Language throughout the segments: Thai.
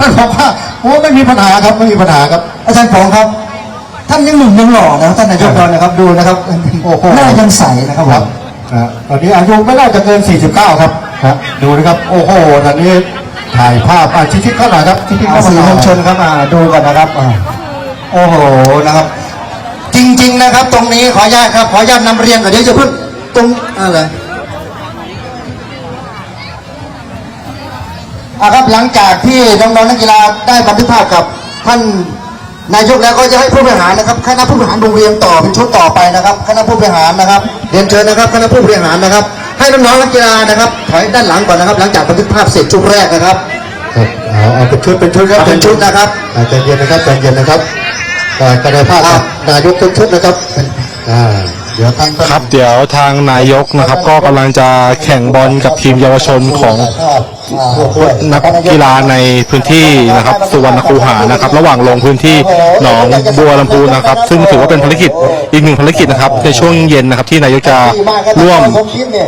ท่านบอกว่าโอ้ไม่มีปัญหาครับไม่มีปัญหาครับ อาจารย์ป๋องครับ ท่านยังหนุ่มยังหล่อนะท่านนายกเรานะครับดูนะครับโอ้โหหน้ายังใสนะครับผมนะตอนนี้อายุไม่น่าจะเกิน 49 ครับนะดูนะครับโอ้โหตอนนี้ถ่ายภาพอะชิดๆเข้าหน่อยครับชิดๆเข้ามาสื่อหมน่อวลยชนครับอ่าดูกันนะครับอ่าโอ้โหนะครับ จริง ๆ นะครับ ตรงนี้ขออนุญาตครับขออนุญาตนำเรียนก่อนเดี๋ยวจะเพิ่งตรงอะไร ครับหลังจากที่น้องๆนักกีฬาได้บันทึกภาพกับท่านนายกแล้วก็จะให้ผู้บริหารนะครับคณะผู้บริหารโรงเรียนต่อเป็นชุดต่อไปนะครับ คณะผู้บริหารนะครับเรียนเชิญนะครับ คณะผู้บริหารนะครับ ให้น้องๆนักกีฬานะครับถอยด้านหลังก่อนนะครับ หลังจากบันทึกภาพเสร็จชุดแรกนะครับครับเอาเอาเป็นชุดเป็นชุดครับเป็นชุดนะครับอ่าใจเย็นนะครับใจเย็นนะครับแต่กระไดภาพกับนายกทุกชุดนะครับอ่าเดี๋ยวท่านก็ครับเดี๋ยวทางนายกนะครับ ก็กำลังจะแข่งบอลกับทีมเยาวชนของ นักกีฬาในพื้นที่นะครับสุวรรณคูหานะครับ ระหว่างลงพื้นที่หนองบัวลำพูนะครับ ซึ่งถือว่าเป็นภารกิจอีกหนึ่งภารกิจนะครับ ในช่วงเย็นนะครับ ที่นายกจะร่วม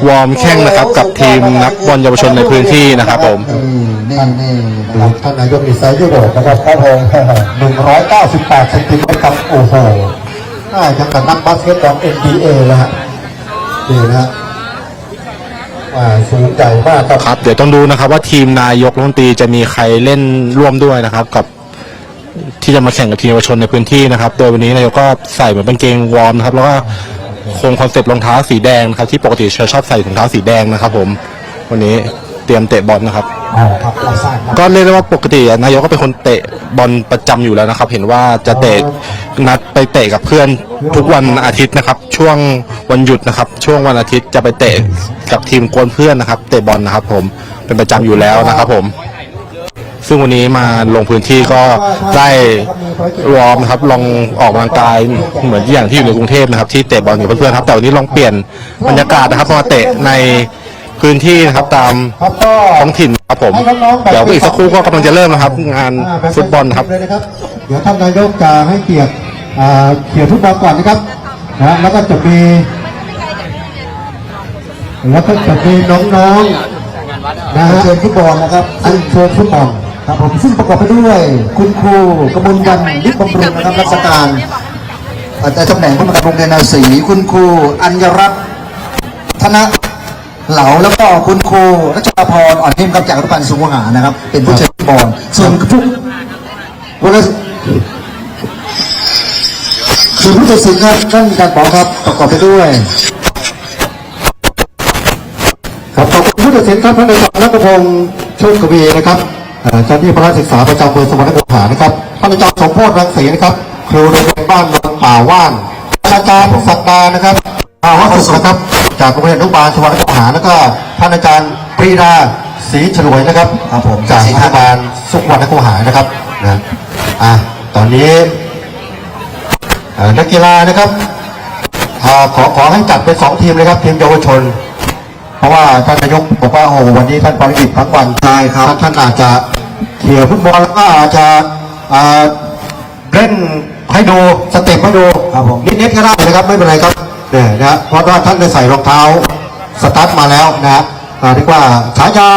วอร์มแข่งนะครับ กับทีมนักบอลเยาวชนในพื้นที่นะครับผมนี่นี่ท่านนายกมีไซส์ยุโรปนะครับครับผมหนึ่งร้อยเก้าสิบแปดเซนติเมตรครับโอ้โหน่าจะกับนักบาสเกตบอล NBA แล้วฮะนี่นะฮะ สูงใหญ่มากครับครับ เดี๋ยวต้องดูนะครับ ว่าทีมนายกรัฐมนตรีจะมีใครเล่นร่วมด้วยนะครับ กับที่จะมาแข่งกับทีมเยาวชนในพื้นที่นะครับ โดยวันนี้นายกก็ใส่เหมือนเป็นเกงวอร์มนะครับ แล้วก็คงคอนเซ็ปต์รองเท้าสีแดงนะครับที่ปกติเชอชอบใส่ถุงเท้าสีแดงนะครับ ผม วันนี้เตรียมเตะบอลนะครับ ก็เรียกได้ว่าปกตินายกก็เป็นคนเตะบอลประจำอยู่แล้วนะครับ เห็นว่าจะเตะนัดไปเตะกับเพื่อนทุกวันอาทิตย์นะครับ ช่วงวันหยุดนะครับ ช่วงวันอาทิตย์จะไปเตะกับทีมกวนเพื่อนนะครับ เตะบอลนะครับ ผมเป็นประจำอยู่แล้วนะครับ ผม ซึ่งวันนี้มาลงพื้นที่ก็ได้วอมครับ ลองออกกำลังกายเหมือนอย่างที่อยู่ในกรุงเทพนะครับ ที่เตะบอลกับเพื่อนๆครับ แต่วันนี้ลองเปลี่ยนบรรยากาศนะครับมาเตะใน พื้นที่นะครับตามครับก็ ท้องถิ่นครับผม ให้น้องๆแบ่งเดี๋ยวอีกสักครู่ก็กำลังจะเริ่มนะครับ งานอ่าแบ่งฟุตบอลครับ เลยนะครับ เดี๋ยวท่านนายกจะให้เกียรติอ่าเกียรติฟุตบอลก่อนนะครับนะแล้วก็จะมี แล้วก็จะมีน้องๆนะฮะเชิญฟุตบอลนะครับอันเชิญฟุตบอลครับผมซึ่งประกอบไปด้วย คุณครูกมลวันลิบบำรุงนะครับรัชการอาจารย์ตำแหน่งผู้บังคับโรงเรียนนาสีคุณครูอัญรัตน์ธน เหลาแล้วก็คุณครูรัชพรอ่อนเทมครับจากรัฐบาลสุวรรณนะครับ เป็นผู้เชิญฟุตบอลส่วนผู้วันละส่วนผู้ตัดสินครับท่านอารย์ปอครับประกอบไปด้วยครับขอบคุณผู้ตัดสินครับท่านนายกนัทพงศ์โชคกวีนะครับเอ่อเจ้าหน้าที่พระศึกษาประจำอำเภอสมรภูมินะครับท่านอาจารย์สมโพธิรังสีนะครับครูโรงเรียนบ้านนนป่าว่านอาจารย์ศักดานะครับภาวะสุขนะครับ จากโรงเรียนอนุบาลสวรรค์หาแล้วก็ท่านอาจารย์ปรีดาศรีฉลวยนะครับครับผมจากศรีอท่านนุบาลสุขวัฒนคูหานะครับนะอะตอนนี้เอ่อนักกีฬานะครับอ่าขอขอให้จัดเป็นสองทีมเลยครับทีมเยาวชน เพราะว่าท่านนายกบอกว่าโอ้โหวันนี้ท่านภารกิจทั้งวันใช่ครับท่านท่านอาจจะเขี่ยร์ฟุตบอลแล้วก็อาจจะอ่าเล่นให้ดูสเต็ปให้ดูครับผมนิดๆก็ได้นะครับไม่เป็นไรครับ เนี่ยนะเพราะว่าท่านได้ใส่รองเท้าสตาร์ทมาแล้วนะฮะอ่าเรียกว่าฉายา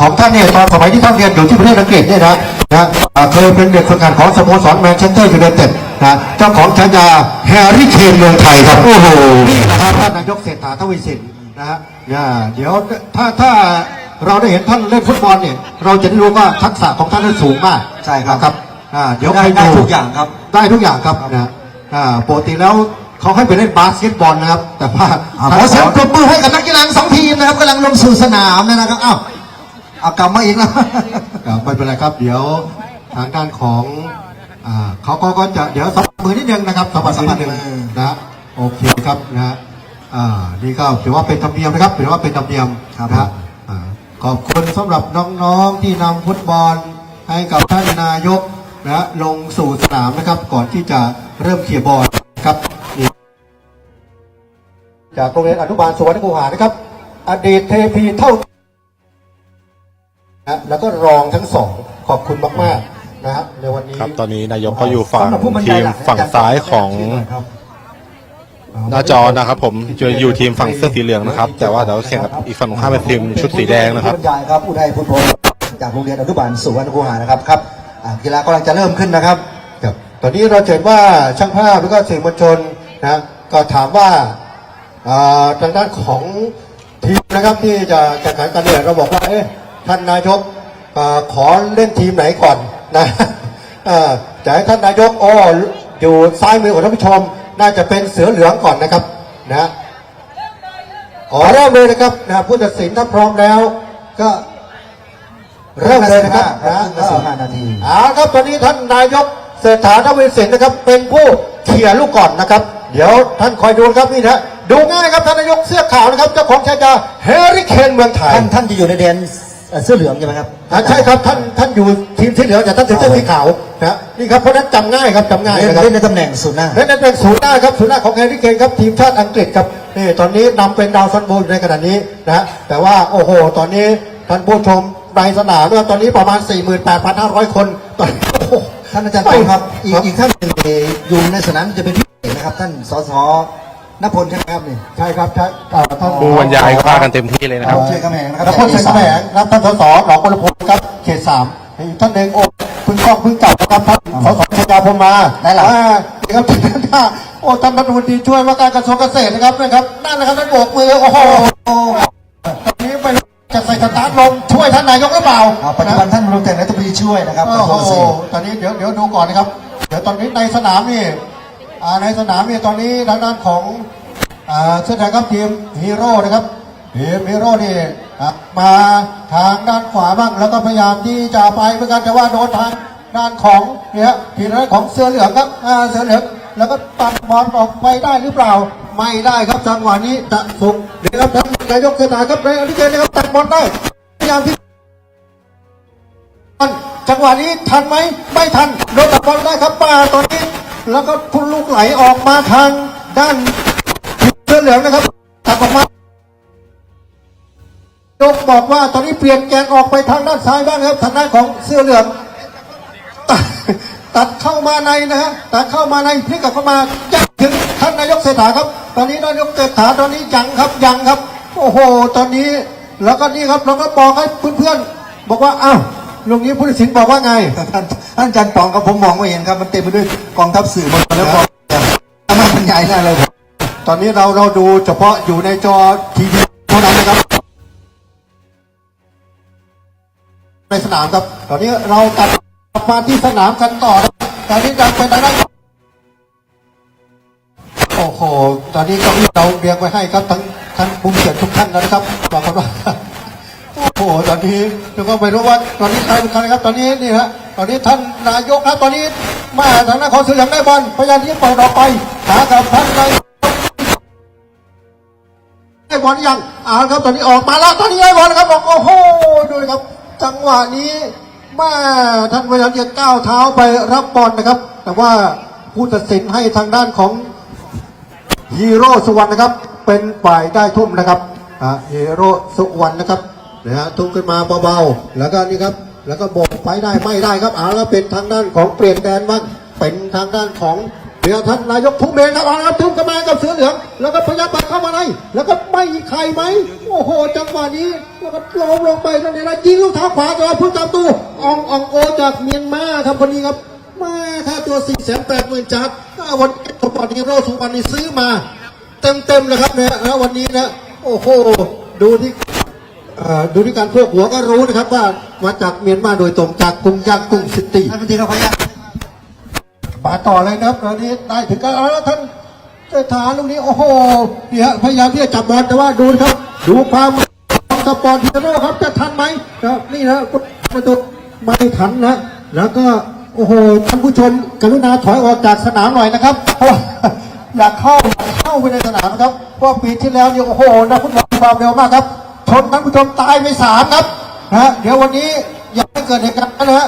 ของท่านเนี่ยตอนสมัยที่ท่านเรียนอยู่ที่ประเทศอังกฤษเนี่ยนะนะอ่าเคยเป็นเด็กฝึกงานของสโมสรแมนเชสเตอร์ยูไนเต็ดนะเจ้าของฉายาแฮร์รี่เคนเมืองไทยครับโอ้โหนี่นะครับท่านนายกเศรษฐาทวีสินนะฮะเนี่ยเดี๋ยวถ้าถ้าเราได้เห็นท่านเล่นฟุตบอลเนี่ยเราจะได้รู้ว่าทักษะของท่านนั้นสูงมากใช่ครับนะครับอ่าเดี๋ยวได้ใครได้ดูทุกอย่างครับได้ทุกอย่างครับนะอ่าปกติแล้ว เขาให้ไปเล่นบาสเกตบอลนะครับ แต่ว่าอ่าขอเสียงปรบมือให้กับนักกีฬาทั้งสองทีมนะครับกำลังลงสู่สนามนะครับอ้าวเอากลับมาอีกแล้วครับไม่เป็นไรครับ เดี๋ยวทางด้านของอ่าเขาก็ก็จะเดี๋ยวสัมผัสมือนิดนึงนะครับสัมผัสสัมผัสหนึ่งนะโอเคครับนะอ่านี่ก็ถือว่าเป็นธรรมเนียมนะครับถือว่าเป็นธรรมเนียมครับนะอ่าขอบคุณสำหรับน้องๆที่นำฟุตบอลให้กับท่านนายกนะลงสู่สนามนะครับ ก่อนที่จะเริ่มเคลียร์บอลครับนี่ จากโรงเรียนอนุบาลสวรรณคูหานะครับ อดีตเทพีเท่านะแล้วก็รองทั้งสองขอบคุณมากๆนะฮะในวันนี้ครับตอนนี้นายกก็อยู่ฝั่งสำหรับผู้บรรทียายมหลักฝั่งซ้ายของครับหน้าจอนะครับ ผมจะอยู่ทีมฝั่งเสื้อสีเหลืองนะครับ แต่ว่าเดี๋ยวแข่งกับอีกฝั่งตรงข้ามเป็นทีมชุดสีแดงนะครับผู้บรรยายครับอุทัยพุทธพงศ์จากโรงเรียนอนุบาลสุวรรณคูหานะครับครับอ่ากีฬากำลังจะเริ่มขึ้นนะครับครับตอนนี้เราจะเห็นว่าช่างภาพแล้วก็สื่อมวลชนนะก็ถามว่าอ่า ทางด้านของทีมนะครับที่จะแข่งขันกันเนี่ยเราบอกว่าเอ๊ะท่านนายกอขอเล่นทีมไหนก่อนนะจะให้ท่านนายกอ้อยู่ซ้ายมือของท่านผู้ชม น่าจะเป็นเสือเหลืองก่อนนะครับนะขอเริ่มเลยนะครับนะผู้ตัดสินถ้าพร้อมแล้ว ก็เริ่มเลยนะครับนะสิบห้านาทีเอาครับตอนนี้ท่านนายกเศรษฐาทวีสินนะครับ เป็นผู้เขี่ยลูกก่อนนะครับ เดี๋ยวท่านคอยดูครับนี่นะ ดูง่ายครับท่านนายกเสื้อขาวนะครับเจ้าของฉายาเฮริเคนเมืองไทยท่านท่านจะอยู่ในแดนเอ่อเสื้อเหลืองใช่ไหมครับ อ่าใช่ครับท่านท่านอยู่ทีมสีเหลืองแต่ท่านถือเสื้อสีขาวนะนี่ครับเพราะฉะนั้นจำง่ายครับจำง่ายเล่นนะครับ เล่นในตำแหน่งศูนย์หน้า และนั่นเป็นศูนย์หน้าครับศูนย์หน้าของแฮร์รี่เคนครับทีมชาติอังกฤษครับนี่ตอนนี้นำเป็นดาวซันโบอยู่ในขณะนี้นะฮะแต่ว่าโอ้โห ตอนนี้ท่านผู้ชมในสนามเนี่ยตอนนี้ประมาณ 48,500 คนตอนนี้โอ้โห ท่านอาจารย์ปองครับ อีกอีกท่านหนึ่งที่อยู่ในสนามจะเป็นพี่เอกนะครับ ท่านสส นพลใช่ไหมครับนี่ใช่ครับใช่เอ่อท่านดูบรรยายก็พากันเต็มที่เลยนะครับ เชียร์กำแพงนะครับแล้วพ่นเชียงแหงครับท่านสสหนองบัวลำพูครับเขตสามอีกท่านหนึ่งโอ้เพึ่งกล้องเพึ่งจับนะครับท่านสสชัยยาพรหมมาได้หรอ อ่านี่ครับท่านหน้าโอ้ท่านรัฐมนตรีช่วยว่าการกระทรวงเกษตรนะครับนะครับนั่นนะครับท่านโบกมือโอ้โหตอนนี้ไม่รู้จะใส่สตาร์ทลมช่วยท่านนายกหรือเปล่า อ่าปัจจุบันท่านรองแต่งรัฐมนตรีช่วยนะครับกโอ้ระทรวงเกโหษตรตอนนี้เดี๋ยวเดี๋ยวดูก่อนนะครับ เดี๋ยวตอนนี้ในสนามนี่อ่า ในสนามนี่ตอนนี้ทางด้านของเสื้อแดงครับทีมฮีโร่นะครับทีมฮีโร่นี่มาทางด้านขวาบ้างแล้วก็พยายามที่จะไปเหมือนกันแต่ว่าโดนทางด้านของเนี่ยทีมด้านของเสื้อเหลืองครับเสื้อเหลืองแล้วก็ตัดบอลออกไปได้หรือเปล่าไม่ได้ครับจังหวะนี้จะสุกเดี๋ยวครับท่านนายกเสนาครับในอธิเกณนะครับตัดบอลได้พยายามที่จังหวะนี้ทันไหมไม่ทันโดนตัดบอลได้ครับป้าตอนนี้ แล้วก็พุ่นลูกไหลออกมาทางด้านเสื้อเหลืองนะครับตัดออกมายกบอกว่าตอนนี้เปลี่ยนแกนออกไปทางด้านซ้ายบ้างครับทางด้านของเสื้อเหลืองตัดตัดเข้ามาในนะฮะตัดเข้ามาในพลิกกลับเข้ามายักถึงท่านนายกเศรษฐาครับ ตอนนี้นายกเศรษฐาตอนนี้ยังครับยังครับ โอ้โห ตอนนี้แล้วก็นี่ครับเราก็บอกให้เพื่อนๆบอกว่าอ้าว ลุงนี้ผู้ตัดสินบอกว่าไง ท่านท่านอาจารย์ปองกับผมมองไม่เห็นครับ มันเต็มไปด้วยกองทัพสื่อมวลชนแล้วกองถ้ามันบรรยายหน้าเลยผมตอนนี้เราเราดูเฉพาะอยู่ในจอทีวีเท่านั้นนะครับ ในสนามครับ ตอนนี้เราตัดกลับมาที่สนามกันต่อนะตอนนี้ดังไปทางด้านโอ้โห ตอนนี้เก็เราเรียงไว้ให้ครับทั้งท่านผู้มีเกียรติทุกท่านแล้วนะครับบอกกันว่า โอ้โหตอนนี้เราก็ไม่รู้ว่าตอนนี้ใครเป็นใครครับ ตอนนี้นี่ฮะตอนนี้ท่านนายกครับตอนนี้มาทางด้านของเสือเหลืองได้บอลพยายามที่จะเปิดออกไปหากับท่านนายกได้บอลยังเอาครับตอนนี้ออกมาแล้วตอนนี้ได้บอลครับบอกโอ้โหดูครับจังหวะนี้แม่ท่านพยายามจะก้าวเท้าไปรับบอลนะครับ แต่ว่าผู้ตัดสินให้ทางด้านของฮีโร่สุวรรณนะครับ เป็นฝ่ายได้ทุ่มนะครับฮีโร่สุวรรณนะครับ นะฮะทุ่มขึ้นมาเบาๆแล้วก็นี่ครับ แล้วก็โบกไปได้ไม่ได้ครับเอาแล้วเป็นทางด้านของเปลี่ยนแดนบ้างเป็นทางด้านของเดี๋ยวท่านนายกทุ่มเองครับเอาละทุ่มเข้ามากับเสือเหลืองแล้วก็พยายามปัดเข้ามาในแล้วก็ไม่ใครไหมโอ้โหจังหวะนี้แล้วก็ลงลงไปนั่นเองนะยิงลูกเท้าขวาตัวผู้จับตัวอองอองโอจากเมียนมาครับคนนี้ครับมาค่าตัว4ี่แสนแปดหมื่นจัดวันนี้สปอร์ตฮีโร่สุวรรณนี่ซื้อมา เต็มเต็มๆเลยครับเนี่ยนะวันนี้นะโอ้โห ดูที่ เอ่อดูที่การพวกหัวก็รู้นะครับว่ามาจากเมียนมาโดยตรงจากกรุงยางกุ้งซิตี้ท่านประธานครับขออนุญาตมาต่อเลยนะครับตอนนี้ได้ถึงกันแล้วท่านเศรษฐาลูกนี้โอ้โหเนี่ยพยายามที่จะจับบอลแต่ว่าดูนะครับ ดูความสปอร์ตฮีโร่ครับจะทันไหมครับนี่นะประตูไม่ทันนะแล้วก็โอ้โหท่านผู้ชมกรุณาถอยออกจากสนามหน่อยนะครับเพราะว่าอยากเข้าอยากเข้าไปในสนามนะครับเพราะว่าปีที่แล้วเนี่ยโอ้โหนักฟุตบอลความเร็วมากครับ ชนท่านผู้ชมตายไปสามครับนะเดี๋ยววันนี้อย่าให้เกิดเหตุการณ์นะฮะ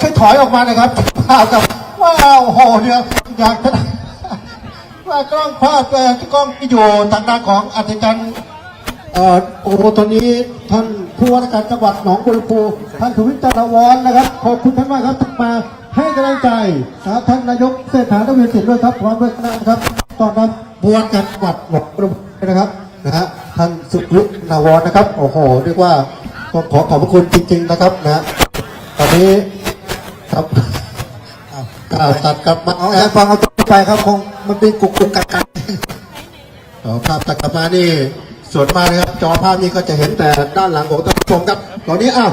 ช่วยถอยออกมาหนะครับภาพกับว้าวโหเดี๋ยวอยากจะว่ากล้องภาพเอ่กล้องที่อยู่ทางด้านของอัศจรรย์เอ่อโอ้โหตอนนี้ท่านผู้ว่าราชการจังหวัดหนองบัวลำพูท่านสุวิทย์จันทวรนะครับขอบคุณท่านมากครับที่มาให้กำลังใจนะครับท่านนายกเศรษฐาทวีสินด้วยครับพร้อมด้วยคณะนะครับตอนนั้นบวชกันจังหวัดหนองบัวลำพูนะครับนะฮะ ท่านสุวิทย์นาวรนะครับ โอ้โห เรียกว่าต้องขอขอบพระคุณจริง ๆ นะครับนะฮะตอนนี้ครับอ้าวกล่าวตัดกลับมาเอาอาจารย์ฟังเอาตัวไปครับคงมันเป็นกุกกุกกักกักต่อภาพตัดกลับมานี่ส่วนมากนะครับ จอภาพนี้ก็จะเห็นแต่ด้านหลังของท่านผู้ชมครับ ตอนนี้อ้าว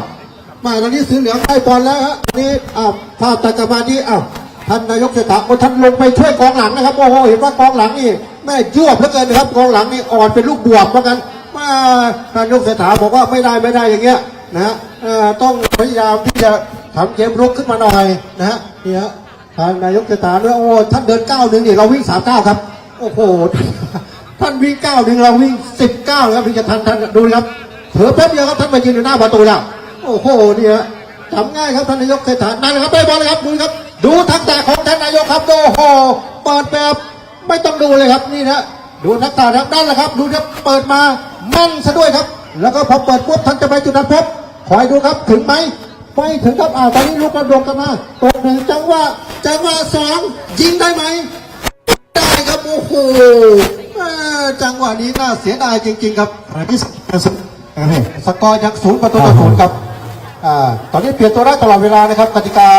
มาตอนนี้สีเหลืองได้บอลแล้วฮะตอนนี้อ้าวภาพตัดกลับมานี่อ้าวท่านนายกเศรษฐาโอ้ท่านลงไปช่วยกองหลังนะครับโอ้โหเห็นว่ากองหลังนี่ แม่ยั่วเหลือเกินนะครับกองหลังนี่อ่อนเป็นลูกบวบเหมือนกันมาท่านนายกเศรษฐาบอกว่าไม่ได้ไม่ได้อย่างเงี้ยนะฮะต้องพยายามที่จะทำเกมรุกขึ้นมาหน่อยนะฮะนี่ฮะท่านนายกเศรษฐาเนี่ยโอ้ท่านเดินเก้าหนึ่งเนี่เราวิ่งสามเก้าครับ โอ้โหท่านวิ่งเก้าหนึ่งเราวิ่งสิบเก้าครับถึงจะทันท่านดูนะครับเผลอแป๊บเดียวครับท่านมายืนอยู่หน้าประตูแล้วโอ้โหนี่ฮะจำง่ายครับท่านนายกเศรษฐานั่นแหละครับได้บอลเลยครับดูครับ ดูทักษะของท่านนายกครับโอ้โหเปิดแบบ ไม่ต้องดูเลยครับนี่นะดูทักษะครับนั่นแหละครับ ดูครับเปิดมาแม่นซะด้วยครับ แล้วก็พอเปิดปุ๊บท่านจะไปจุดนั้นพบคอยดูครับถึงไหมไม่ถึงครับอ่าตอนนี้ลูกกระโดดกันมาตกหนึ่งจังหวะจังหวะสองยิงได้ไหมได้ครับโอ้โหเอ่อจังหวะนี้น่าเสียดายจริง ๆ ครับอันที่สุดนะครับพี่สกอร์ยังศูนย์ประตูต่อศูนย์ครับอ่าตอนนี้เปลี่ยนตัวได้ตลอดเวลานะครับกติกา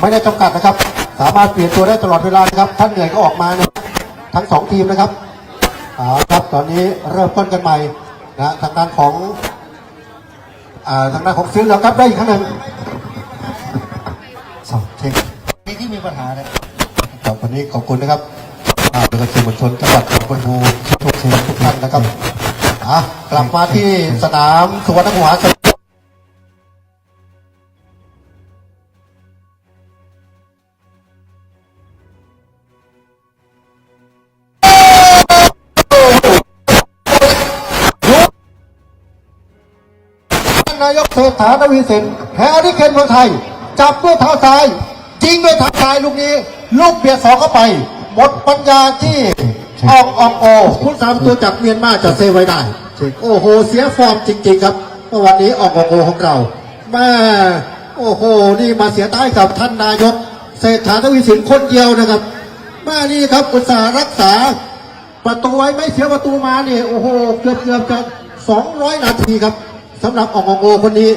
ไม่ได้จำกัดนะครับ สามารถเปลี่ยนตัวได้ตลอดเวลานะครับท่านเหนื่อยก็ออกมานะ ทั้งสองทีมนะครับเอาครับตอนนี้เริ่มต้นกันใหม่นะทางด้านของอ่าทางด้านของฟิลแล้วครับได้อีกครั้งหนึ่งสองเทคนี่ที่มีปัญหาเนี่ยครับวันนี้ขอบคุณนะครับอ่าเป็นสื่อมวลชนจังหวัดบนภูทุกทีมทุกท่านนะครับอะกลับมาที่สนามสุวรรณภูห นายกเศรษฐาทวีสินแฮร์รี่เคนเมืองไทย จับด้วยเท้าซ้ายยิงด้วยเท้าซ้ายลูกนี้ ลูกเบียดสองเข้าไป หมดปัญญาที่อองอองโอผู้สามตัวจากเมียนมาจะเซไว้ได้ โอ้โห เสียฟอร์มจริง ๆ ครับเมื่อวันนี้อองอองโอของเราแม่โอ้โห นี่มาเสียท้ายกับท่านนายก เศรษฐาทวีสินคนเดียวนะครับแม่นี่ครับอุตสาหรักษา ประตูไว้ไม่เสียประตูมาเนี่ยโอ้โห เกือบเกือบจะ200นาทีครับ สำหรับอององโอคนนี้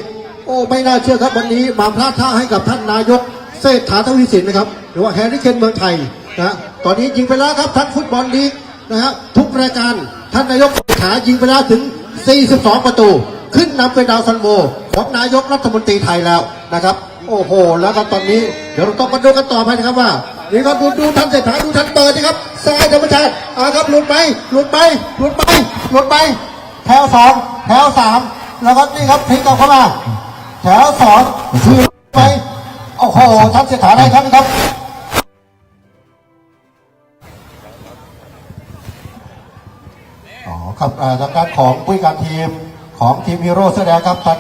โอ้ไม่น่าเชื่อครับวันนี้มาพลาดท่าให้กับท่านนายกเศรษฐาทวีสินนะครับ หรือว่าแฮร์รี่เคนเมืองไทยนะตอนนี้ยิงไปแล้วครับทั้งฟุตบอลลีกนะฮะทุกรายการท่านนายกเศรษฐายิงไปแล้วถึง 42 ประตู ขึ้นนำเป็นดาวซันโบของนายกรัฐมนตรีไทยแล้วนะครับ โอ้โห แล้วก็ตอนนี้เดี๋ยวเราต้องมาดูกันต่อไปนะครับว่านี่ครับดูดูทันเศรษฐาดูทันเปิดนะครับซ้ายธรรมชาติอ่าครับหลุดไปหลุดไปหลุดไปหลุดไปแถวสองแถวสาม แล้วก็นี่ครับพลิกเอาเข้ามา แถวสองคือไปโอ้โหทันเศรษฐาได้ครับครับอ๋อครับอาทางด้านของผู้การทีมของทีมฮีโร่เสื้อแดงครับท่าน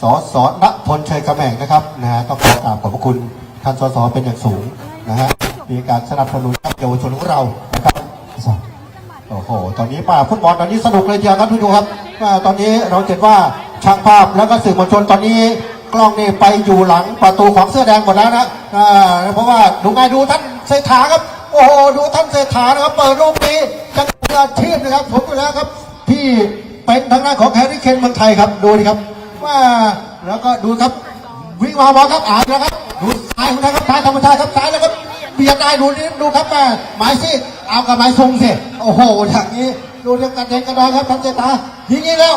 สสณพลชัยกระแหม่งนะครับนะฮะก็ขอกราบขอบพระคุณท่านสสเป็นอย่างสูงนะฮะมีการสนับสนุนเยาวชนของเรานะครับ โอ้โห ตอนนี้ป่าฟุตบอลตอนนี้สนุกเลยทีเดียวครับทุกท่านครับตอนนี้เราเห็นว่าช่างภาพแล้วก็สื่อมวลชนตอนนี้กล้องนี่ไปอยู่หลังประตูของเสื้อแดงหมดแล้วนะเพราะว่าดูไงดูท่านเศรษฐาครับ โอ้โห ดูท่านเศรษฐานะครับ เปิดลูกนี้จังมืออาชีพนะครับผมอยู่แล้วครับ ที่เป็นทางด้านของแฮร์รี่เคนเมืองไทยครับ ดูดิครับ ว่าแล้วก็ดูครับวิ่งมาบอลครับอ่านแล้วครับ ดูซ้ายของท่านครับซ้ายธรรมชาติครับซ้ายแล้วก็ เบียดได้ดูนี่ดูครับแม่หมายสิเอากับหมายทรงสิโอ้โหอย่างนี้ดูเรื่องการเดินกระดอยครับท่านเจตายิงนี้แล้ว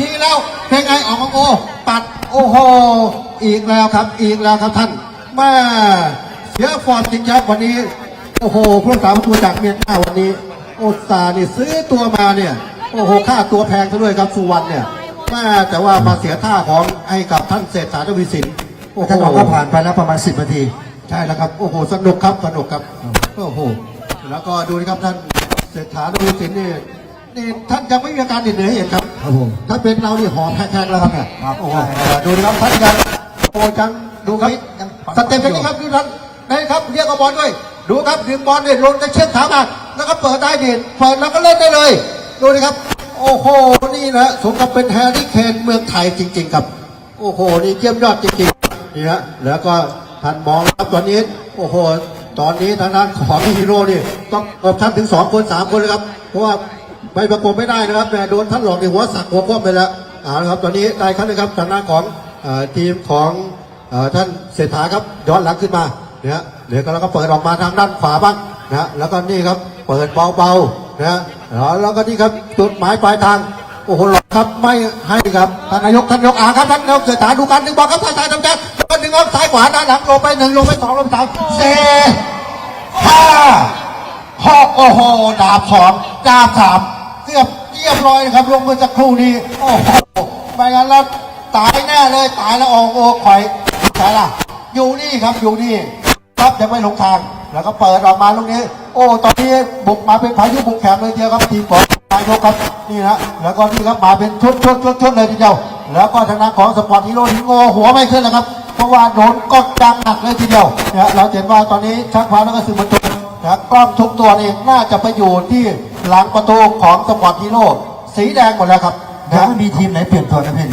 ยิงแล้วเป็นไงออกมาโอ้ปัดโอ้โหอีกแล้วครับ อีกแล้วครับท่านแม่เสียฟอร์มจริงครับวันนี้ โอ้โหผู้รักษาประตูจากเมียนมาวันนี้ โอตาห์นี่ซื้อตัวมาเนี่ยโอ้โหค่าตัวแพงซะด้วยครับสุวรรณเนี่ยแม่แต่ว่ามาเสียท่าของให้กับท่านเศรษฐาทวีสินโอ้โหท่านรองก็ผ่านไปแล้วประมาณ10นาที ใช่แล้วครับ โอ้โห สนุกครับ สนุกครับ โอ้โห แล้วก็ดูนะครับท่านเศรษฐาทวีสินนี่นี่ท่านยังไม่มีอาการเหนื่อยให้เห็นครับ ครับผม ถ้าเป็นเรานี่หอบแพงๆแล้วครับเนี่ยครับโอ้โหดูนะครับท่านยังโอ้จังดูครับยังสเต็ปเป็นนี้ครับดูท่านนะครับเรียกเอาบอลด้วย ดูครับดึงบอลเนี่ยลงจะเชือกขามาแล้วก็เปิดได้เด็ดเปิดแล้วก็เล่นได้เลย ดูนะครับ โอ้โห นี่นะสมกับเป็นแฮร์รี่เคนเมืองไทยจริง ๆ ครับ โอ้โห นี่เยี่ยมยอดจริงๆนี่ฮะแล้วก็ ท่านมองครับตอนนี้ โอ้โห ตอนนี้ทางด้านของฮีโร่นี่ต้องกบท่านถึงสองคนสามคนเลยครับ เพราะว่าใบประกบไม่ได้นะครับแต่โดนท่านหลอกในหัวสักหัวคว่ำไปแล้วเอาละครับ ตอนนี้ได้ครั้งหนึงครับทางด้านของอทีมของอท่านเศรษฐาครับย้อนหลังขึ้นมาเนะฮะเดี๋ยวก็แล้วก็เปิดออกมาทางด้านขวาบ้างนะแล้วก็นี่ครับเปิดเบาๆนะฮะแล้วก็นี่ครับจุดหมายปลายทางโอ้โหหลอกครับไม่ให้ครับท่านนายกท่านยกอาครับท่านนายกเศรษฐาดูการดึงบอลครับท่านชายทำใจ ก็ดึงออกซ้ายขวาด้านหลังลงไปหนึ่งลงไปสองลงไปสามเซห้าหกโอ้โหดาบสองดาบสามเกือบเรียบร้อยนะครับลงเมื่อสักครู่นี้โอ้โหไม่งั้นแล้วตายแน่เลยตายแล้วออกโอ้ข่อยใช่ล่ะ อยู่นี่ครับอยู่นี่ครับยังไม่ลงทางแล้วก็เปิดออกมาลูกนี้ โอ้ตอนนี้บุกมาเป็นพายุบุกแขมเลยทีเดียวครับทีมของนายกครับนี่นะแล้วก็นี่ครับมาเป็นชุดชุดชุดชุดเลยทีเดียวแล้วก็ทางด้านของสปอร์ตฮีโร่ที่โงหัวไม่ขึ้นแล้วครับ เพราะว่าโดนกดดังหนักเลยทีเดียวนะเราเห็นว่าตอนนี้ชักพาแล้วก็สื่อมวลชนนะกล้องทุกตัวนี่น่าจะไปอยู่ที่หลังประตูของสปอร์ตฮีโร่สีแดงหมดแล้วครับยังนะไม่มีทีมไหนเปลี่ยนตัวนะพี่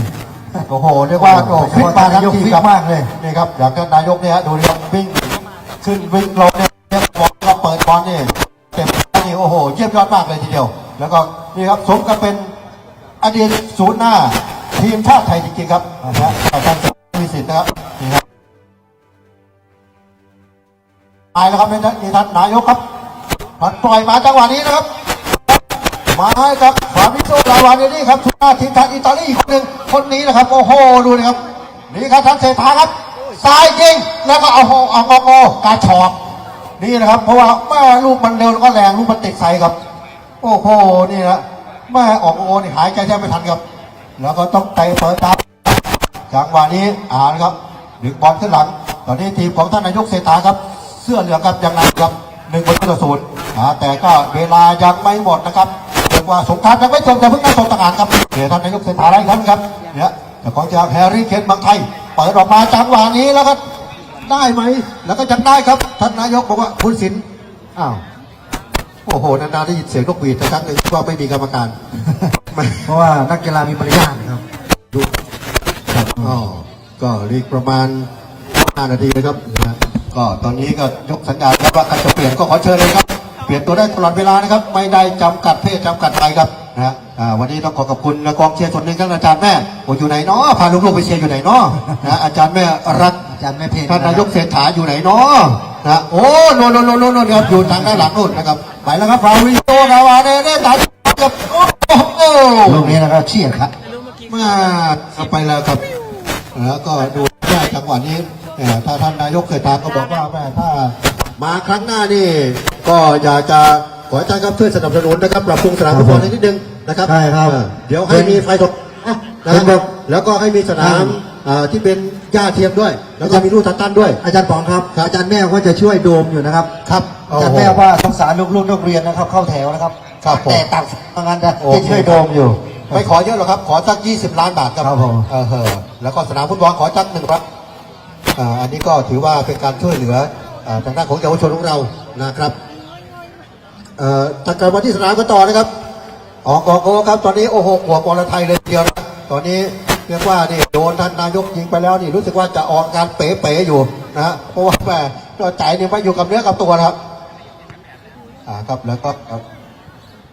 โอ้โหเรียกว่าโอ้โอ้โหฟิตมาทั้งทีมครับมากเลยนี่ครับอย่างท่านนายกเนี่ยฮะดูดิครับวิ่งขึ้นวิ่งลงเนี่ยเรียกบอลก็เปิดบอลนี่เต็มนี่โอ้โหเยี่ยมยอดมากเลยทีเดียว แล้วก็นี่ครับสมกับเป็นอดีตศูนย์หน้าทีมชาติไทยจริงๆครับนะฮะท่านมีสิทธิ์นะครับ นายแล้วครับนี่ท่านนี่ท่านนายกครับมันปล่อยมาจังหวะนี้นะครับ มาให้กับฟาบิโซลาวาเดนี่ครับทุกหน้าทีมชาติอิตาลีอีกคนหนึ่งคนนี้นะครับโอ้โหดูนะครับนี่ครับท่านเศรษฐาครับซ้ายยิงแล้วก็เอาโหเอางองอกาชอกนี่นะครับ เพราะว่าแม่ลูกมันเร็วแล้วก็แรงลูกมันติดใส่ครับ โอ้โหนี่นะแม่ออกโอนี่หายใจแทบไม่ทันครับ แล้วก็ต้องเตะเปิดตาจังหวะนี้อ่านครับดึงบอลขึ้นหลัง ตอนนี้ทีมของท่านนายกเศรษฐาครับ สื้อเหลืองครับยังไงครับหนึ่งประตูต่อศูนย์แต่ก็เวลายังไม่หมดนะครับเรียกว่าสงครามยังไม่จบแต่เพิ่งมาสงทหารครับเดี๋ยวท่านนายกเศรษฐาได้ครับครับเนี่ยแต่ของจากแฮร์รี่เคนบางไทยเปิดออกมาจังหวะนี้แล้วก็ได้ไหม แล้วก็ยังได้ครับท่านนายกบอกว่าคุณสินอ้าวโอ้โหนานๆได้ยินเสียงนกหวีดสักครั้งหนึ่งว่าไม่มีกรรมการเพราะว่านักกีฬามีมารยาทครับดูครับก็ก็รีกประมาณ5นาทีนะครับ ก็ตอนนี้ก็ยกสัญญาณครับว่าใครจะเปลี่ยนก็ขอเชิญเลยครับ เปลี่ยนตัวได้ตลอดเวลานะครับ ไม่ได้จำกัดเพศจำกัดวัยครับนะฮะอ่าวันนี้ต้องขอขอบคุณกองเชียร์ส่วนหนึ่งครับอาจารย์แม่โอ้อยู่ไหนเนาะพาลูกๆไปเชียร์อยู่ไหนเนาะนะอาจารย์แม่รักอาจารย์แม่เพลงท่านนายกเศรษฐาอยู่ไหนเนาะนะโอ้โน่นโน่นโน่นโน่นโน่นครับอยู่ทางด้านหลังนู่นนะครับไปแล้วครับฟาวิโตนาวาเน่เน่ตัดกับโอ้โหลูกนี้นะครับเชี่ยครับมาเอาไปแล้วครับแล้วก็ดูแม่จังหวะนี้เอ่อ ถ้าท่านนายกเคยตามก็บอกว่าแม่ถ้ามาครั้งหน้านี่ ก็อยากจะขอให้ท่านครับช่วยสนับสนุนนะครับปรับปรุงสนามฟุตบอลนิดนึงนะครับใช่ครับเออเดี๋ยวให้มีไฟตกนะเห็นบอกแล้วก็ให้มีสนามเอ่อที่เป็นหญ้าเทียมด้วย แล้วก็มีลูกทันตันด้วย อาจารย์ป๋องครับ อาจารย์แม่ก็จะช่วยโดมอยู่นะครับครับอาจารย์แม่ว่าสงสารลูกๆนักเรียนนะครับ เข้าแถวนะครับครับผมแต่ต่างทางานจะโอเคจะช่วยโดมอยู่ไม่ขอเยอะหรอกครับ ขอสัก 20 ล้านบาทครับครับผมเออเออแล้วก็สนามฟุตบอลขอจักหนึ่งครับอ่า อันนี้ก็ถือว่าเป็นการช่วยเหลือทางด้านของเยาวชนของเรานะครับเอ่อตัดกลับมาที่สนามกันต่อนะครับออกออกครับ ตอนนี้โอ้โหหัวกอลไทยเลยเดียวนะตอนนี้เรียกว่านี่โดนท่านนายกยิงไปแล้วนี่รู้สึกว่าจะออกการเป๋ๆอยู่นะเพราะว่าแม่ตัวใจเนี่ยไม่อยู่กับเนื้อกับตัวนะครับอ่าครับแล้วก็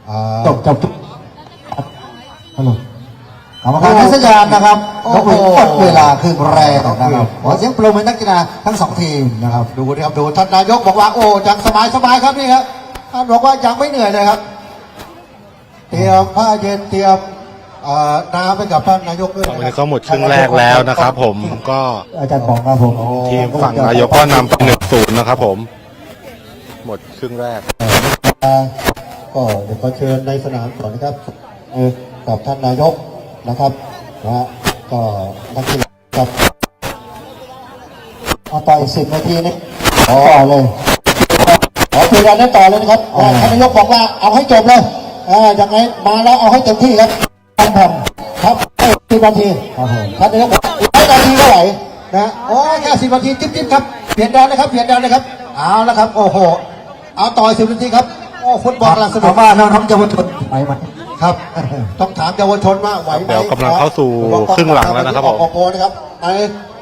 อ่าจบจบจบฮัลโหล กรรมการให้สัญญาณนะครับโอ้นกโหหวีดหมดเวลาครึ่งแรกนะครับขอเสียงปรบมือนักกีฬาทั้งสองทีมนะครับดูนะครับดูท่านนายกบอกว่าโอ้ยังสบายสบายครับนี่ครับท่านบอกว่ายังไม่เหนื่อยเลยครับ เตรียมผ้าเย็นเตรียมเอ่อน้ำไปกับท่านนายกด้วยตอนนะนี้คก็รับหมดครึ่งแรกแล้วนะครับ ผมก็อาจารย์ป๋องครับผมทีมฝั่งนายกก็นำเป็นหนึ่งศูนย์นะครับ ผม หมดครึ่งแรกก็เดี๋ยวขอเชิญในสนามก่อนนะครับเออกับท่านนายก นะครับนะฮะก็นักกีฬาครับเอาต่ออีกสิบนาทีนี่อ๋อต่อเลยขอคุยกันได้ต่อเลยนะครับอ่าท่านนายกบอกว่าเอาให้จบเลยอ่าอย่างไรมาแล้วเอาให้เต็มที่ครับท่านทครับให้สิบนาทีำครับผมท่านนายกบอกอีกร้อยนาทีก็ไหวนะโอ้แค่สิบนาทีจิ๊บจิ๊บครับเปลี่ยนแดนเลยครับเปลี่ยนแดนเลยครับเอาแล้วครับ โอ้โห เอาต่อสิบนาทีครับ โอ้ฟุตบอลกำลังสนุถากมว่าน้องๆเยาวชนไปไหม ครับ ต้องถามเยาวชนว่าไหวไหมเดี๋ยวกำลังเข้าสู่ครึ่งหลังแล้วนะครับผมโอ้โหนะครับไอ้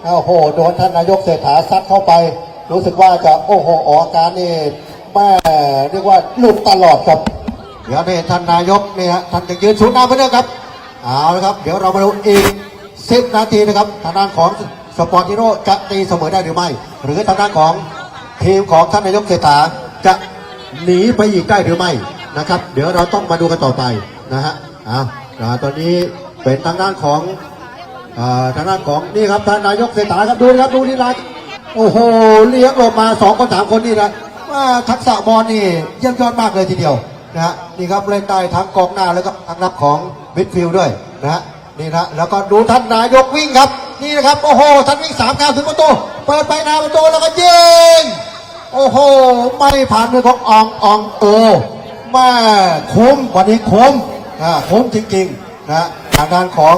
โอ้โหโดนท่านนายกเศรษฐาซัดเข้าไป รู้สึกว่าจะโอ้โหออกอาการนี่แม่เรียกว่าหลุดตลอดครับ เดี๋ยวนี่ท่านนายกนี่ฮะท่านจะยืนศูนย์หน้าเพื่อนครับเอาละครับ เดี๋ยวเรามาดูอีกสิบนาทีนะครับทางด้านของสปอร์ติโร่จะตีเสมอได้หรือไม่ หรือทางด้านของทีมของท่านนายกเศรษฐาจะหนีไปอีกได้หรือไม่นะครับ เดี๋ยวเราต้องมาดูกันต่อไป นะฮะอ่าตอนนี้เป็นทางด้านของอ่าทางด้านของนี่ครับท่านนายกเศรษฐาครับดูนะครับดูนี่นะโอ้โหเลี้ยงลงมาสองคนสามคนนี่นะว่าทักษะบอลนี่เยี่ยมยอดมากเลยทีเดียวนะฮะนี่ครับเล่นได้ทั้งกองหน้าแล้วก็ทางรับของมิดฟิลด์ด้วยนะฮะนี่นะแล้วก็ดูท่านนายกวิ่งครับ นี่นะครับโอ้โหท่านวิ่งสามก้าวถึงประตูเปิดไปหน้าประตูแล้วก็ยิงโอ้โหไม่ผ่านมือของอองอองโอแม่คุ้มวันนี้คุ้ม อ่าคุ้มจริงๆนะฮะทางด้านของ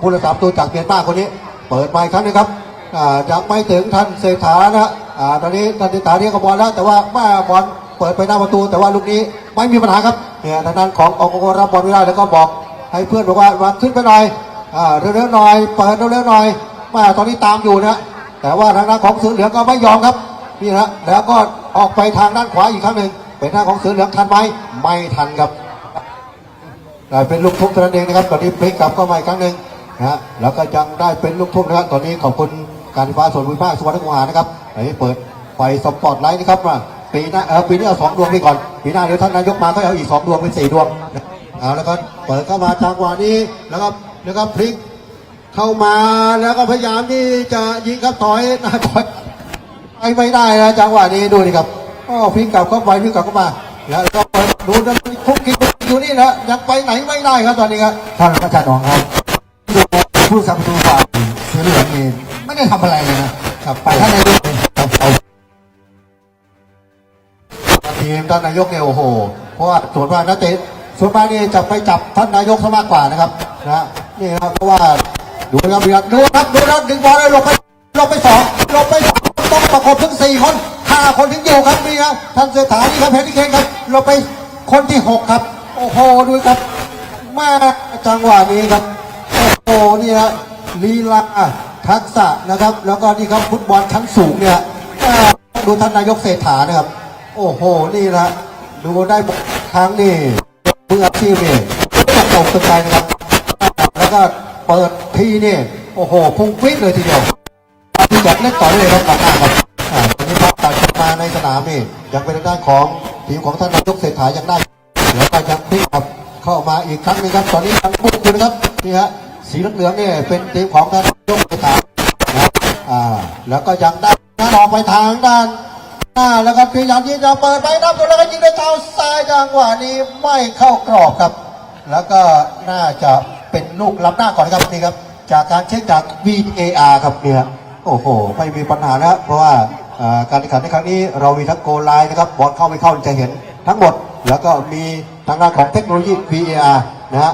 ผู้รักษาประตูจากเมียนมาคนนี้ เปิดไมค์ครั้งนึงครับอ่ายังไม่ถึงท่านเศรษฐานะอ่าตอนนี้ท่านเศรษฐาเรียกกับบอลแล้ว แต่ว่าแม่บอลเปิดไปหน้าประตู แต่ว่าลูกนี้ไม่มีปัญหาครับเนี่ยทางด้านขององค์กรรับบอลไม่ได้แล้วก็บอกให้เพื่อนบอกว่าวางขึ้นไปหน่อยอ่าเร็วๆหน่อยเปิดเร็วๆหน่อยแม่ตอนนี้ตามอยู่นะแต่ว่าทางด้านของเสือเหลืองก็ไม่ยอมครับนี่นะแล้วก็ออกไปทางด้านขวาอีกครั้งหนึ่งเป็นหน้าของเสือเหลืองทันไหมไม่ทันครับ เป็นลูกทุ่งเท่านั้นเองนะครับ ตอนนี้พลิกกลับเข้ามาอีกครั้งหนึ่งนะฮะแล้วก็ยังได้เป็นลูกทุ่งนะครับ ตอนนี้ขอบคุณการไฟฟ้าส่วนภูมิภาคสุวรรณคูหานะครับอันนี้เปิดไฟสปอตไลท์นะครับว่าปีหน้าเออปีนี้เอาสองดวงไปก่อน ปีหน้าเดี๋ยวท่านนายกมาก็เอาอีกสองดวงเป็นสี่ดวงเอาแล้วก็เปิดเข้ามาจังหวะนี้แล้วก็แล้วก็พลิกเข้ามาแล้วก็พยายามที่จะยิงครับถอยนะถอยไปไม่ได้นะจังหวะนี้ดูดิครับอ้อพลิกกลับเข้าไปพลิกกลับเข้ามาแล้วก็ดูนะคุกกี้ อยู่นี่นะยังไปไหนไม่ได้ครับตอนนี้ครับท่านพระอาจารย์องครับผู้สัมประตูฝ่ายเสือเหลืองเองไม่ได้ทำอะไรเลยนะครับไปท่านนายกเอาเทีมท่านนายกเนี่ยโอ้โหเพราะว่าส่วนมากนักเตะส่วนมากนี่จะไปจับท่านนายกซะมากกว่านะครับนะนี่ครับเพราะว่าดูนะครับดูครับดูครับดูครับดึงบอลเลยลงไปลงไปสองลงไปสองต้องประกบถึงสี่คนห้าคนถึงอยู่ครับนี่ครับท่านเศรษฐานี่ครับเฮนรี่เคนครับลงไปคนที่หกครับ โอ้โหดูครับมาจังหวะนี้ครับ โอ้โหนี่นะลีลาทักษะนะครับ แล้วก็นี่ครับฟุตบอลชั้นสูงเนี่ยดูท่านนายกเศรษฐานะครับ โอ้โหนี่นะดูได้ครั้งนี่มืออาชีพนี่ตกตกตกใจนะครับ แล้วก็เปิดทีนี่โอ้โหพุ่งฟิตเลยทีเดียวที่อยากเล่นต่อเลยครับกลับหน้าครับอ่าตอนนี้ภาพตัดกมาในสนามนี่ยังเป็นทางด้านของทีมของท่านนายกเศรษฐายังได้ แล้วก็ยังพลิกกลับเข้ามาอีกครั้งหนึงครับ ตอนนี้ยังบุกอยู่นะครับนี่ฮะสีเหลืองเนี่ยเป็นทีมของทานนายกเศรษฐานะอ่าแล้วก็ยังได้งานออกไปทางด้านหน้าแล้วก็พยายามที่จะเปิดไปนับตัวแล้วก็ยิงด้วยเท้าซ้ายจังหวะนี้ไม่เข้ากรอบครับ แล้วก็น่าจะเป็นลูกล้ำหน้าก่อนครับนี่ครับ จากการเช็คจาก VAR ครับเนี่ยโอ้โหไม่มีปัญหานะครับเพราะว่าอ่าการแข่งขันในครั้งนี้เรามีทั้งโกลไลน์นะครับบอลเข้าไม่เข้าจะเห็นทั้งหมด แล้วก็มีทางด้านของเทคโนโลยี VAR นะฮะ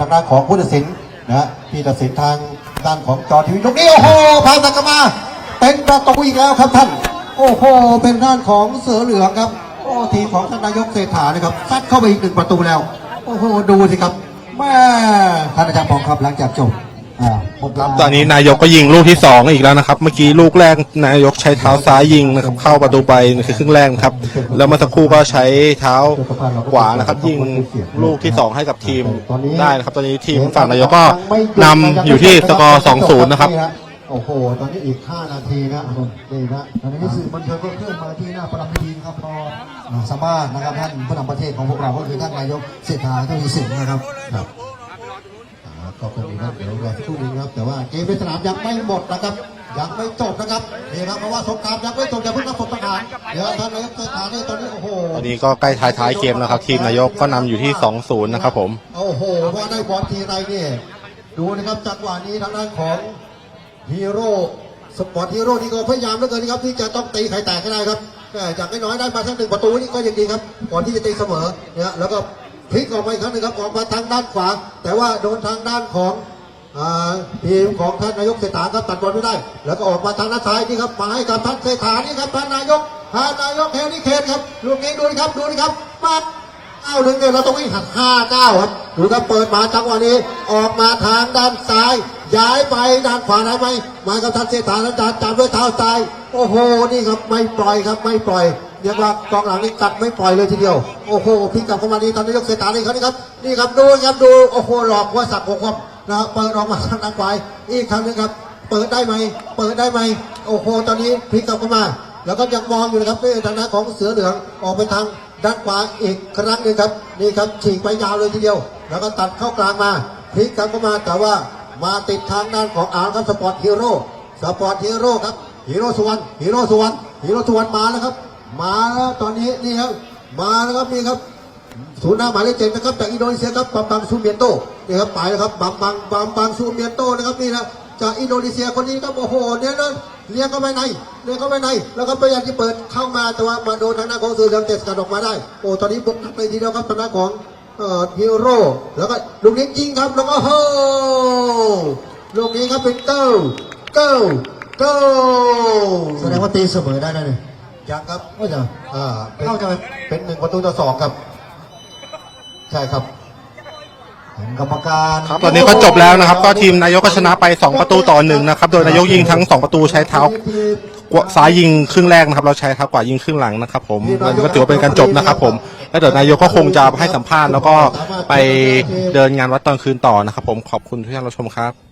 ทางด้านของผู้ตัดสินนะฮะที่ตัดสินทางด้านของจอทีวีตรงนี้โอ้โหพาสักกมาเป็นประตูอีกแล้วครับท่าน โอ้โหเป็นด้านของเสือเหลืองครับโอ้ทีมของท่านนายกเศรษฐานะครับซัดเข้าไปอีกหนึ่งประตูแล้ว โอ้โหดูสิครับแม่ท่านอาจารย์ปองครับหลังจากจบ อ่าหมดเวลาตอนนี้นายกก็ยิงลูกที่สองอีกแล้วนะครับ เมื่อกี้ลูกแรกนายกใช้เท้าซ้ายยิงนะครับ เข้าประตูไปนี่คือครึ่งแรกนะครับ แล้วเมื่อสักครู่ก็ใช้เท้าขวานะครับ ยิงลูกที่สองให้กับทีมได้นะครับ ตอนนี้ทีมฝั่งนายกก็นำอยู่ที่สกอร์2-0นะครับโอ้โห ตอนนี้อีก 5 นาทีนะนี่นะตอนนี้สื่อบันเทิงก็เคลื่อนมาที่หน้าประดับพิธีนะครับพออ่าสามารถนะครับท่านผู้นำประเทศของพวกเราก็คือท่านนายกเศรษฐาทวีสินนะครับครับอ่า ก็คงดีครับเดี๋ยวรอสักครู่นึงครับ แต่ว่าเกมในสนามยังไม่หมดนะครับ ยังไม่จบนะครับนี่ครับเพราะว่าสงครามยังไม่จบอย่าเพิ่งนับผลประกาศเดี๋ยวท่านนายกเศรษฐาเนี่ยตอนนี้โอ้โหตอนนี้ก็ใกล้ท้ายๆเกมแล้วครับทีมนายกก็นำอยู่ที่ 2-0 นะครับผมโอ้โหว่าได้บอลทีไรเนี่ยดูนะครับจังหวะนี้ทางด้านของฮีโร่สปอร์ตฮีโร่นี่ก็พยายามเหลือเกินนะครับที่จะต้องตีไข่แตกให้ได้ครับแต่จากน้อยๆได้มาสักหนึ่งประตูนี่ก็ยังดีครับก่อนที่จะตีเสมอเนี่ยแล้วก็ พลิกออกมาอีกครั้งหนึงครับออกมาทางด้านขวา แต่ว่าโดนทางด้านของทีมของท่านนายกเศรษฐาครับตัดบอลไม่ได้ แล้วก็ออกมาทางด้านซ้ายนี่ครับมาให้กับท่านเศรษฐานี่ครับท่านนายกท่านนายกเฮลิเคนครับลูกนี้ดูนะครับดูนะครับมาเก้าหนึ่งเนี่ยเราต้องวิ่งหัดห้าเก้าครับดูครับเปิดมาจังหวะนี้ ออกมาทางด้านซ้าย ย้ายไปด้านขวาได้ไหมมากับท่านเศรษฐาแล้วจับจับด้วยเท้าซ้ายโอ้โหนี่ครับไม่ปล่อยครับไม่ปล่อย เรียกว่ากองหลังนี่กัดไม่ปล่อยเลยทีเดียว โอ้โหพลิกกลับเข้ามาดีตอนนายกเศรษฐานี่เขานี่ครับ นี่ครับดูครับดู โอ้โหหลอกว่าสักหกครับนะครับเปิดออกมาทางด้านขวาอีกครั้งหนึงครับ เปิดได้ไหม เปิดได้ไหม โอ้โห ตอนนี้พลิกกลับเข้ามา แล้วก็ยังมองอยู่นะครับเป้ทางด้านของเสือเหลืองออกไปทางด้านขวาอีกครั้งหนึ่งครับ นี่ครับฉีกไปยาวเลยทีเดียว แล้วก็ตัดเข้ากลางมาพลิกกลับเข้ามาแต่ว่ามาติดทางด้านของอาร์ครับสปอร์ตฮีโร่สปอร์ตฮีโร่ครับฮีโร่สุวรรณฮีโร่สุวรรณฮีโร่สุวรรณมาแล้วครับ มาแล้วตอนนี้นี่ครับ มาแล้วครับนี่ครับศูนย์หน้าหมายเลขเจ็ดนะครับจากอินโดนีเซียครับบัมบังซูเมียนโตนี่ครับไปแล้วครับบัมบังบัมบังซูเมียนโตนะครับนี่นะจากอินโดนีเซียคนนี้ครับโอ้โหเนี่ยนะเลี้ยงเข้าไปในเลี้ยงเข้าไปใน แล้วก็พยายามที่เปิดเข้ามาแต่ว่ามาโดนทางหน้าของเสือเหลืองเตะสกัดออกมาได้โอ้ตอนนี้บุกไปทีเดียวครับทางหน้าของเอ่อฮีโร่แล้วก็ลูกนี้ยิงครับแล้วก็โอ้ลูกนี้ครับเป็นเก้าเก้าเก้าแสดงว่าตีเสมอได้นะเนี่ย ยังครับว่าจะอ่าเป็นเข้าใจไหม เป็นหนึ่งประตูต่อสองครับ ใช่ครับกรรมการครับตอนนี้ก็จบแล้วนะครับ ก็ทีมนายกก็ชนะไป 2 ประตูต่อหนึ่งนะครับ โดยนายกยิงทั้ง 2 ประตูใช้เท้ากวาซ้ายยิงครึ่งแรกนะครับ เราใช้เท้าขวายิงครึ่งหลังนะครับ ผมอันนี้ก็ถือว่าเป็นการจบนะครับ ผม แล้วเดี๋ยวนายกก็คงจะให้สัมภาษณ์แล้วก็ไปเดินงานวัดตอนคืนต่อนะครับ ผมขอบคุณที่ท่านรับชมครับ